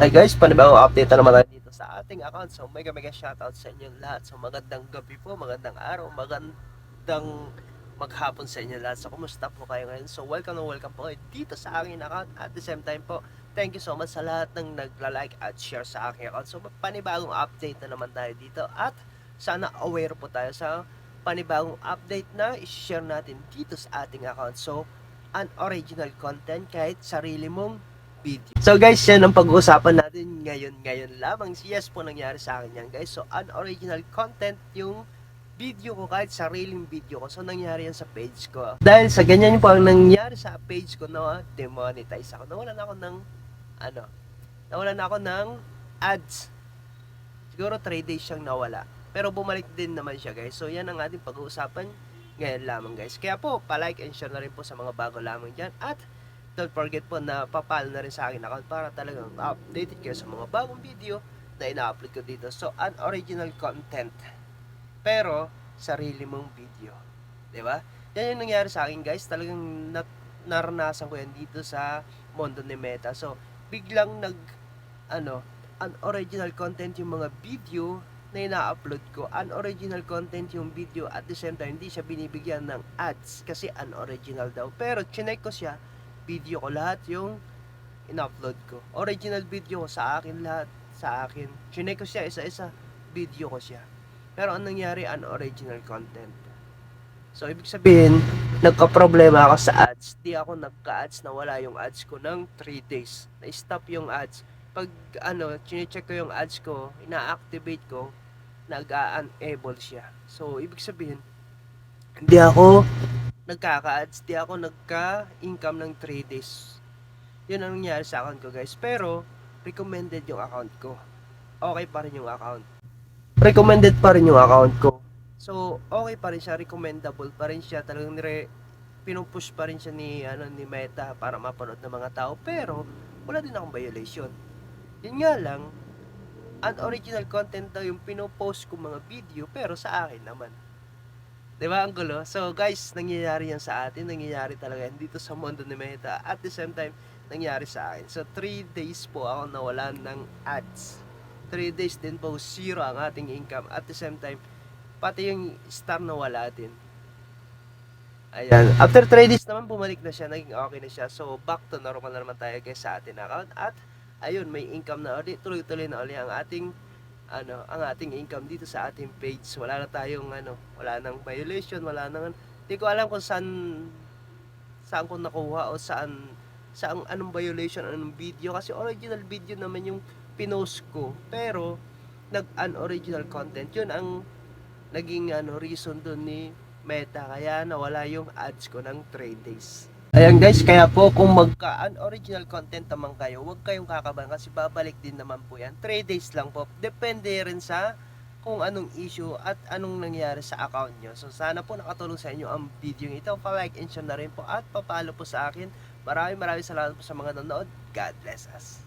Hi guys, panibagong update na naman tayo dito sa ating account. So mega mega shoutout sa inyo lahat. So magandang gabi po, magandang araw, magandang maghapon sa inyo lahat. So kumusta po kayo ngayon? So welcome na welcome po kayo dito sa aking account. At the same time po, thank you so much sa lahat ng nagla-like at share sa aking account. So panibagong update na naman tayo dito. At sana aware po tayo sa panibagong update na i-share natin dito sa ating account. So unoriginal content kahit sarili mong video. So guys, yan ang pag-uusapan natin ngayon ngayon lamang. Yes po nangyari sa akin yan guys. So unoriginal content yung video ko kahit sariling video ko. So nangyari yan sa page ko. Dahil sa ganyan po ang nangyari sa page ko na demonetize ako. Nawalan ako ng ano, nawalan ako ng ads. Siguro 3 days siyang nawala. Pero bumalik din naman siya guys. So yan ang ating pag-uusapan ngayon lamang guys. Kaya po, palike and share na rin po sa mga bago lamang dyan. At don't forget po na papalo na rin sa akin account para talagang updated kayo sa mga bagong video na ina-upload ko dito. So, unoriginal content. Pero, sarili mong video. ba? Yan yung nangyari sa akin guys. Talagang nat- naranasan ko yan dito sa mundo ni Meta. So, biglang nag, ano, unoriginal content yung mga video na ina-upload ko. Unoriginal content yung video at the same time, hindi siya binibigyan ng ads kasi unoriginal daw. Pero, chinek ko siya, video ko lahat yung in-upload ko. Original video ko sa akin lahat, sa akin. Chinek ko siya isa-isa, video ko siya. Pero ang nangyari, unoriginal content. So, ibig sabihin, nagka-problema ako sa ads. Di ako nagka-ads na wala yung ads ko ng 3 days. Na-stop yung ads. Pag, ano, chinecheck ko yung ads ko, ina-activate ko, nag-a-enable siya. So, ibig sabihin, hindi ako nagkaka-ads, di ako nagka-income ng 3 days. Yun ang nangyari sa account ko guys. Pero, recommended yung account ko. Okay pa rin yung account. Recommended pa rin yung account ko. So, okay pa rin siya, recommendable pa rin siya. Talagang nire, pinupush pa rin siya ni, ano, ni Meta para mapanood ng mga tao. Pero, wala din akong violation. Yun nga lang, unoriginal content daw yung pinopost ko mga video, pero sa akin naman. 'Di ba ang gulo? So guys, nangyayari yan sa atin, nangyayari talaga yan dito sa mundo ni Meta. At the same time, nangyari sa akin. So 3 days po ako nawalan ng ads. 3 days din po zero ang ating income. At the same time, pati yung star na wala din. Ayan. After 3 days naman, bumalik na siya. Naging okay na siya. So, back to normal na naman tayo guys sa ating account. At, ayun, may income na ulit. Tuloy-tuloy na ulit ang ating ano, ang ating income dito sa ating page. Wala na tayong ano, wala nang violation, wala nang hindi ko alam kung saan saan ko nakuha o saan saan anong violation, anong video kasi original video naman yung pinost ko. Pero nag unoriginal content. 'Yun ang naging ano reason doon ni Meta kaya nawala yung ads ko ng 3 days. Ayan guys, kaya po kung magka-unoriginal content naman kayo, huwag kayong kakabahan kasi babalik din naman po yan. 3 days lang po. Depende rin sa kung anong issue at anong nangyari sa account nyo. So sana po nakatulong sa inyo ang video ito. Pa-like and share na rin po at papalo po sa akin. Maraming maraming salamat po sa mga nanonood. God bless us.